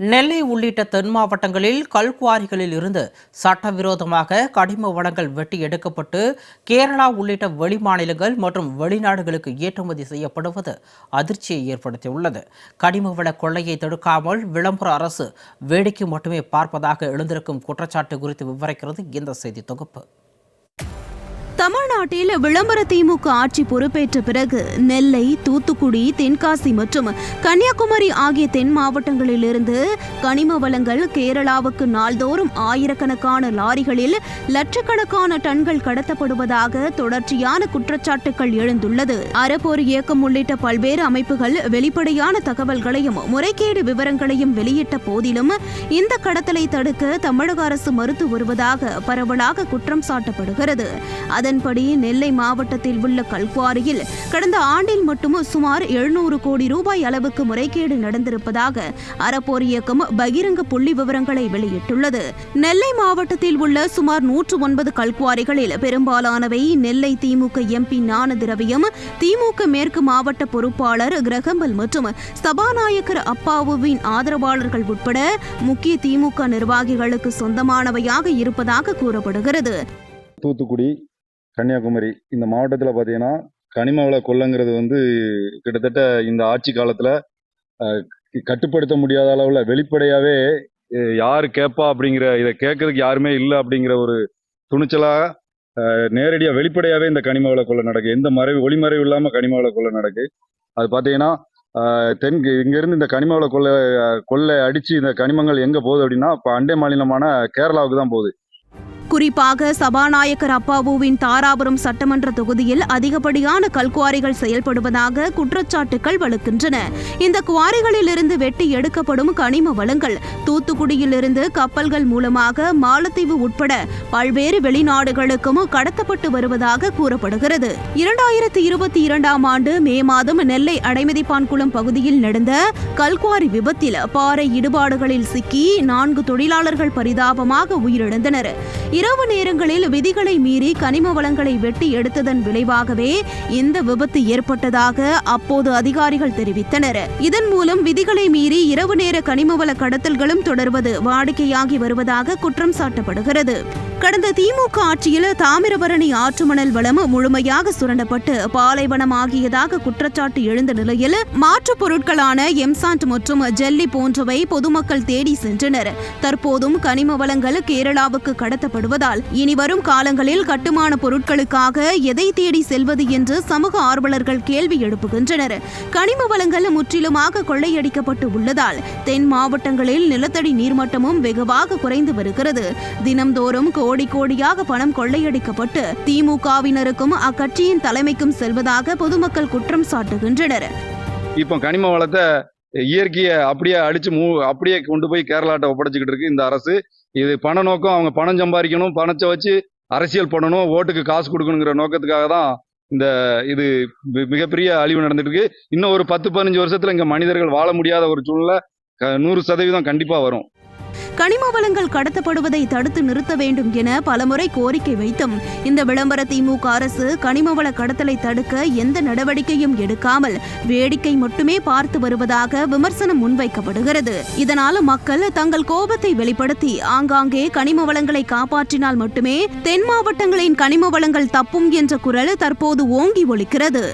நெல்லை உள்ளிட்ட தென் மாவட்டங்களில் கல்குவாரிகளில் இருந்து சட்டவிரோதமாக கனிம வளங்கள் வெட்டி எடுக்கப்பட்டு கேரளா உள்ளிட்ட வெளிமாநிலங்கள் மற்றும் வெளிநாடுகளுக்கு ஏற்றுமதி செய்யப்படுவது அதிர்ச்சியை ஏற்படுத்தியுள்ளது. கனிம வள கொள்ளையை தடுக்காமல் விளம்பர அரசு வேடிக்கை மட்டுமே பார்ப்பதாக எழுந்திருக்கும் குற்றச்சாட்டு குறித்து விவரிக்கிறது இந்த செய்தி தொகுப்பு. தமிழ்நாட்டில் விளம்பர திமுக ஆட்சி பொறுப்பேற்ற பிறகு நெல்லை தூத்துக்குடி தென்காசி மற்றும் கன்னியாகுமரி ஆகிய தென் மாவட்டங்களிலிருந்து கனிம வளங்கள் கேரளாவுக்கு நாள்தோறும் ஆயிரக்கணக்கான லாரிகளில் லட்சக்கணக்கான டன்கள் கடத்தப்படுவதாக தொடர்ச்சியான குற்றச்சாட்டுகள் எழுந்துள்ளது. அறப்போர் இயக்கம் உள்ளிட்ட பல்வேறு அமைப்புகள் வெளிப்படையான தகவல்களையும் முறைகேடு விவரங்களையும் வெளியிட்ட போதிலும் இந்த கடத்தலை தடுக்க தமிழக அரசு மறுத்து வருவதாக பரவலாக குற்றம் சாட்டப்படுகிறது. அதன்படி நெல்லை மாவட்டத்தில் உள்ள கல்குவாரியில் கடந்த ஆண்டில் மட்டும் சுமார் எழுநூறு கோடி ரூபாய் அளவுக்கு முறைகேடு நடந்திருப்பதாக அறப்போர் இயக்கம் பகிரங்க புள்ளி விவரங்களை வெளியிட்டுள்ளது. நெல்லை மாவட்டத்தில் உள்ள சுமார் நூற்று ஒன்பது கல்குவாரிகளில் பெரும்பாலானவை நெல்லை திமுக எம்பி ஞானதிரவியம் திமுக மேற்கு மாவட்ட பொறுப்பாளர் கிரகம்பல் மற்றும் சபாநாயகர் அப்பாவுவின் ஆதரவாளர்கள் உட்பட முக்கிய திமுக நிர்வாகிகளுக்கு சொந்தமானவையாக இருப்பதாக கூறப்படுகிறது. தூத்துக்குடி கன்னியாகுமரி இந்த மாவட்டத்தில் பார்த்தீங்கன்னா கனிம வள கொள்ளைங்கிறது வந்து கிட்டத்தட்ட இந்த ஆட்சி காலத்தில் கட்டுப்படுத்த முடியாத அளவில் வெளிப்படையாகவே யார் கேட்பா அப்படிங்கிற இதை கேட்கறதுக்கு யாருமே இல்லை அப்படிங்கிற ஒரு துணிச்சலாக நேரடியாக வெளிப்படையாகவே இந்த கனிம வள கொள்ளை நடக்கு. எந்த மறைவு ஒளிமறைவு இல்லாமல் கனிம வள கொள்ளை நடக்கு. அது பார்த்தீங்கன்னா தென் இங்கேருந்து இந்த கனிம வள கொள்ளை கொள்ளை அடித்து இந்த கனிமங்கள் எங்கே போகுது அப்படின்னா இப்போ அண்டை மாநிலமான கேரளாவுக்கு தான் போகுது. குறிப்பாக சபாநாயகர் அப்பாவுவின் தாராபுரம் சட்டமன்ற தொகுதியில் அதிகப்படியான கல்குவாரிகள் செயல்படுவதாக குற்றச்சாட்டுகள் வலுக்கின்றன. இந்த குவாரிகளிலிருந்து வெட்டி எடுக்கப்படும் கனிம வளங்கள் தூத்துக்குடியிலிருந்து கப்பல்கள் மூலமாக மாலத்தீவு உட்பட பல்வேறு வெளிநாடுகளுக்கும் கடத்தப்பட்டு வருவதாக கூறப்படுகிறது. இரண்டாயிரத்தி இருபத்தி இரண்டாம் ஆண்டு மே மாதம் நெல்லை அடைமதிப்பான்குளம் பகுதியில் நடந்த கல்குவாரி விபத்தில் பாறை இடுபாடுகளில் சிக்கி நான்கு தொழிலாளர்கள் பரிதாபமாக உயிரிழந்தனர். இரவு நேரங்களில் விதிகளை மீறி கனிம வளங்களை வெட்டி எடுத்ததன் விளைவாகவே இந்த விபத்து ஏற்பட்டதாக அப்போது அதிகாரிகள் தெரிவித்தனர். இதன் மூலம் விதிகளை மீறி இரவு நேர கனிமவள கடத்தல்களும் தொடர்வது வாடிக்கையாகி வருவதாக குற்றம் சாட்டப்படுகிறது. கடந்த திமுக ஆட்சியில் தாமிரபரணி ஆற்றுமணல் வளம் முழுமையாக சுரண்டப்பட்டு பாலைவனமாகியதாக குற்றச்சாட்டு எழுந்த நிலையில் மாற்றுப் பொருட்களான எம்சாண்ட் மற்றும் ஜெல்லி போன்றவை பொதுமக்கள் தேடி சென்றனர். தற்போதும் கனிம வளங்கள் கேரளாவுக்கு கடத்தப்படுவதால் இனி வரும் காலங்களில் கட்டுமான பொருட்களுக்காக எதை தேடி செல்வது என்று சமூக ஆர்வலர்கள் கேள்வி எழுப்புகின்றனர். கனிம வளங்கள் முற்றிலுமாக கொள்ளையடிக்கப்பட்டு உள்ளதால் தென் மாவட்டங்களில் நிலத்தடி நீர்மட்டமும் வெகுவாக குறைந்து வருகிறது. தினம்தோறும் கோடி கோடியாக பணம் கொள்ளையடிக்கப்பட்டு திமுகவினருக்கும் அக்கட்சியின் தலைமைக்கும் செல்வதாக பொதுமக்கள் குற்றம் சாட்டுகின்றனர். இப்போ கனிம வளத்தை இயற்கையை அப்படியே அடிச்சு மூ அப்படியே கொண்டு போய் கேரளாட்ட ஒப்படைச்சிக்கிட்டு இருக்கு இந்த அரசு. இது பண நோக்கம் அவங்க பணம் சம்பாதிக்கணும் பணத்தை வச்சு அரசியல் பண்ணணும் ஓட்டுக்கு காசு கொடுக்கணுங்கிற நோக்கத்துக்காக தான் இந்த இது மிகப்பெரிய அழிவு நடந்துட்டு இருக்கு. இன்னும் ஒரு பத்து பதினஞ்சு வருஷத்துல இங்க மனிதர்கள் வாழ முடியாத ஒரு சூழ்நிலை க- நூறு சதவீதம் கண்டிப்பா வரும். கனிம வளங்கள் கடத்தப்படுவதை தடுத்து நிறுத்த வேண்டும் என பலமுறை கோரிக்கை வைத்தும் இந்த விளம்பர திமுக அரசு கனிம வள கடத்தலை தடுக்க எந்த நடவடிக்கையும் எடுக்காமல் வேடிக்கை மட்டுமே பார்த்து வருவதாக விமர்சனம் முன்வைக்கப்படுகிறது. இதனால் மக்கள் தங்கள் கோபத்தை வெளிப்படுத்தி ஆங்காங்கே கனிம வளங்களை காப்பாற்றினால் மட்டுமே தென் மாவட்டங்களின் கனிம வளங்கள் தப்பும் என்ற குரல் தற்போது ஓங்கி ஒலிக்கிறது.